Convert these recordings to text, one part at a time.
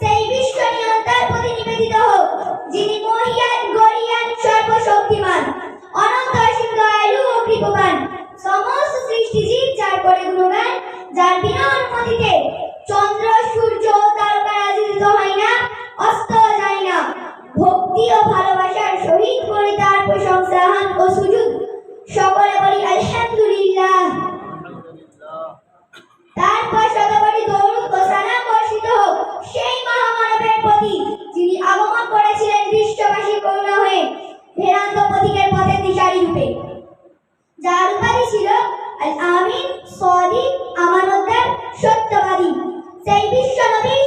সেই বিশ্ব নিয়ন্তার প্রতি হোক, যিনি মহিয়ান, গরিয়ান, সর্বশক্তিমান, অনন্ত অসীম দয়ালু ও কৃপবান সমস্ত সৃষ্টিজীব যার করে গুণগান, যার বিনা অনুমতিতে চন্দ্র, সূর্য ও যার উপাধি ছিল। আল আমিন সদিক আমানতদার সত্যবাদী। সেই বিশ্ব নবীর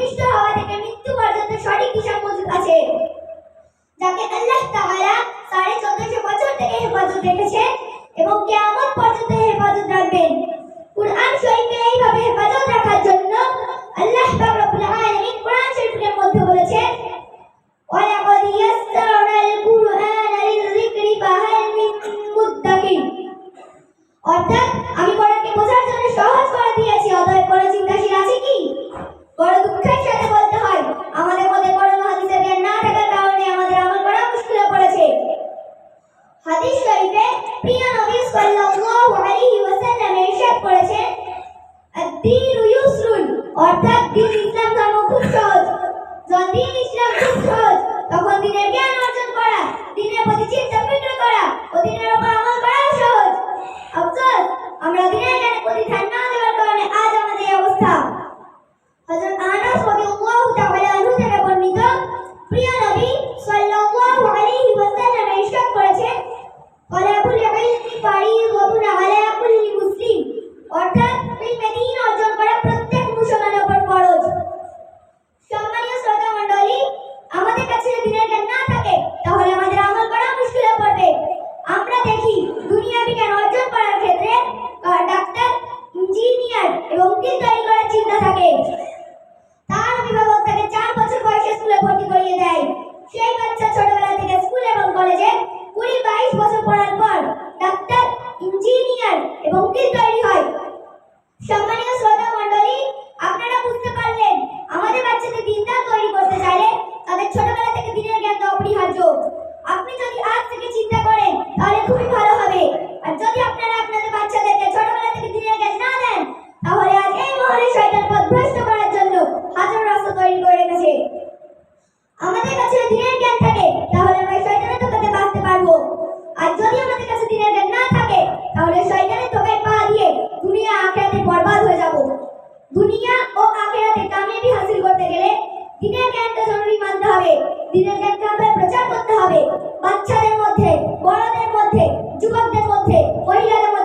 ভূমিষ্ঠ হওয়া থেকে মৃত্যু পর্যন্ত সঠিক হিসাব মজুদ আছে। যাকে আল্লাহ তাহারা সাড়ে চোদ্দশো বছর থেকে হেফাজত রেখেছে এবং কিয়ামত এবং উকিল তৈরি করার চিন্তা থাকে। তার অভিভাবক তাকে চার বছর বয়সে স্কুলে ভর্তি করিয়ে দেয়। সেই বাচ্চা ছোটবেলা থেকে স্কুল এবং কলেজে কুড়ি বাইশ বছর পড়ার পর ডাক্তার ইঞ্জিনিয়ার এবং উকিল তৈরি হয় সম্মানীয় শ্রোতা মণ্ডলী আপনারা বুঝতে পারলেন আমাদের বাচ্চাদের দিনদার তৈরি করতে চাইলে তাদের ছোটবেলা থেকে দিনের জ্ঞান দেওয়া অপরিহার্য আপনি যদি আজ থেকে চিন্তা করেন তাহলে খুবই ভালো হবে আর যদি আপনারা আপনাদের বাচ্চাদেরকে ছোটবেলা থেকে দিনের জ্ঞান না দেন তাহলে আজ এই মহলে শয়তান পথভ্রষ্ট করার জন্য হাজার রাস্তা তৈরি করে রেখেছে। আমাদের কাছে দিনের জ্ঞান থাকে, তাহলে আমরা শয়তানের ধোকাতে বাঁচতে পারব। আর যদি আমাদের কাছে দিনের জ্ঞান না থাকে, তাহলে শয়তানের ধোকায় পা দিয়ে দুনিয়া আখেরাতে বরবাদ হয়ে যাব। দুনিয়া ও আখেরাতে কামিয়াবি হাসিল করতে গেলে দিনের জ্ঞানটা জরুরি মানতে হবে। দিনের জ্ঞানকে আমরা প্রচার করতে হবে। বাচ্চাদের মধ্যে, বড়দের মধ্যে সঠিক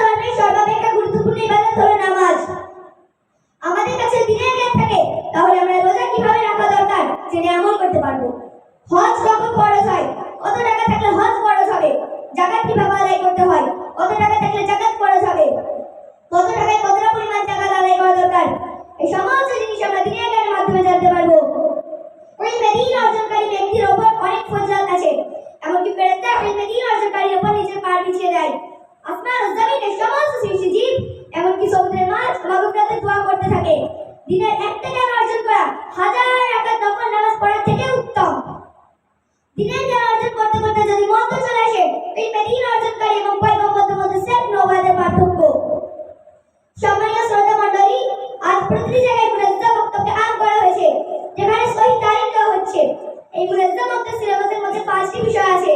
ধর্মের গুরুত্বপূর্ণ নামাজ। আমাদের কাছে দিনের থাকে, তাহলে আমরা রোজা কীভাবে রাখা দরকার জেনে আমল করতে পারব। হজ কখন খরচ হয়? কত টাকা থাকলে হজ খরচ হবে? জাকাত কীভাবে আদায় করতে হয়? কত টাকা থাকলে জাকাত খরচ হবে? দোয়া দিনের একটা জ্ঞান অর্জন করা? হাজার রাকাত নফল নামাজ পড়ার থেকে উত্তম দিনের জ্ঞান অর্জন করতে করতে যদি মন্দ চলে আসে এই মেদিন অর্জনকারী এবং পয়গম্বরদের মধ্যে সেট নবাদের পার্থক্য সম্মানীয় শ্রোতা মণ্ডলী আজ প্রতিটি জায়গায় মুনাজ্জা বক্তব্যে আম করা হয়েছে যেখানে সহি তারিখ দেওয়া হচ্ছে এই মুনাজ্জা বক্তব্য সিলেবাসের মধ্যে পাঁচটি বিষয় আছে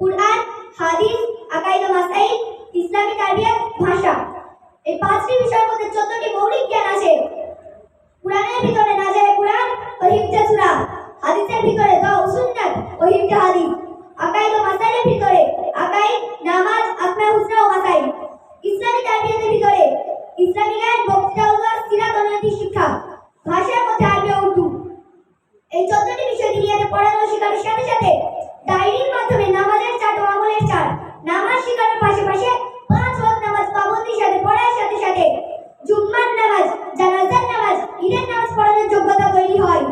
কুরআন হাদিস আকাইদ মাসাইল ইসলামী তারবিয়াত ভাষা এই পাঁচটি বিষয়ের মধ্যে চোদ্দটি মৌলিক জ্ঞান আছে কুরআনের ভিতরে নাজায়ে কুরআন ও হিফজে সূরা হাদিসের ভিতরে দাও সুন্নাত ও হিফজে হাদিস। আকাইদ ও মাসাইলের ভিতরে, আকাইদ, নামাজ আসমা হুসনা ও মাসাইল। ইসলামী তারবিয়াতের ভিতরে, ইসলামী জ্ঞান, বক্তৃতা উল্লাস সিরাত শিক্ষা ভাষার মধ্যে আরবি ও উর্দু এই চোদ্দটি বিষয় দুনিয়াতে পড়ানো ও শেখানোর সাথে সাথে ডায়েরির মাধ্যমে নামাজের চাট ও আমলের চাট নামাজ শেখানোর পাশাপাশি পাঁচ ওয়াক্ত নামাজ পাবন্দির সাথে পড়ার সাথে সাথে জুম্মার নামাজ জানাজার নামাজ ঈদের নামাজ পড়ানোর যোগ্যতা তৈরি হয়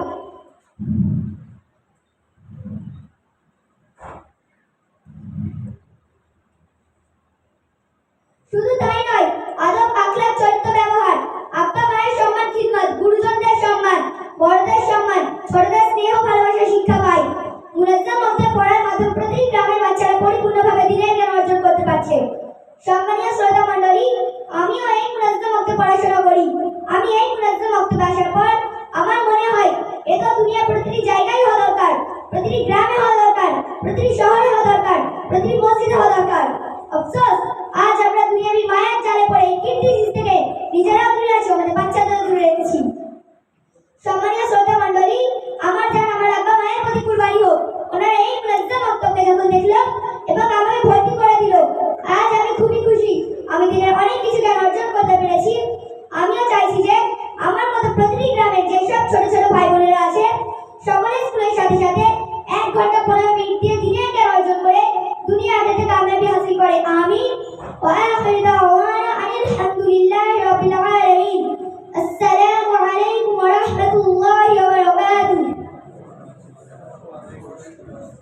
শুধু নয় আদব আখলাক চরিত্র ব্যবহার, আব্বা মায়ের সম্মান খিদমত, গুরুজনদের সম্মান, বড়দের সম্মান, ছোটদের স্নেহ ভালোবাসা শিক্ষা পায় মুনাজ্জাম মধ্যে পড়ার মাধ্যমে প্রতিটি গ্রামের বাচ্চারা পরিপূর্ণভাবে দিনের জ্ঞান অর্জন করতে পারছে। মণ্ডলী, আমিও এই মুনাজ্জাম মধ্যে পড়াশোনা করি। আমি এই মুনাজ্জাম মধ্যে আসার পর আমার মনে হয়, এ তো দুনিয়া প্রতিটি জায়গায় হওয়া দরকার, প্রতিটি গ্রামে হওয়া দরকার, প্রতিটি শহরে হওয়া দরকার, প্রতিটি মসজিদে হওয়া দরকার। দুনিয়াবি মায়ের জালে পড়ে এই থেকে নিজেরাও দূরে আছি, আমাদের বাচ্চাদের দূরে রেখেছি। সম্মানীয় শ্রোতা মণ্ডলী, আমার যান আমার আব্বা মায়ের প্রতি কুরবানি হোক। ওনারা এই মুনাজ্জা বক্তব্যে যখন দেখল এবং আমাকে ভর্তি করে দিল, আজ আমি খুবই খুশি। আমি দিনের অনেক কিছু জ্ঞান অর্জন করতে পেরেছি। আমিও চাইছি যে আমার মতো প্রতিটি গ্রামের যেসব ছোট ছোট ভাই বোনেরা আছে সকলে স্কুলের সাথে সাথে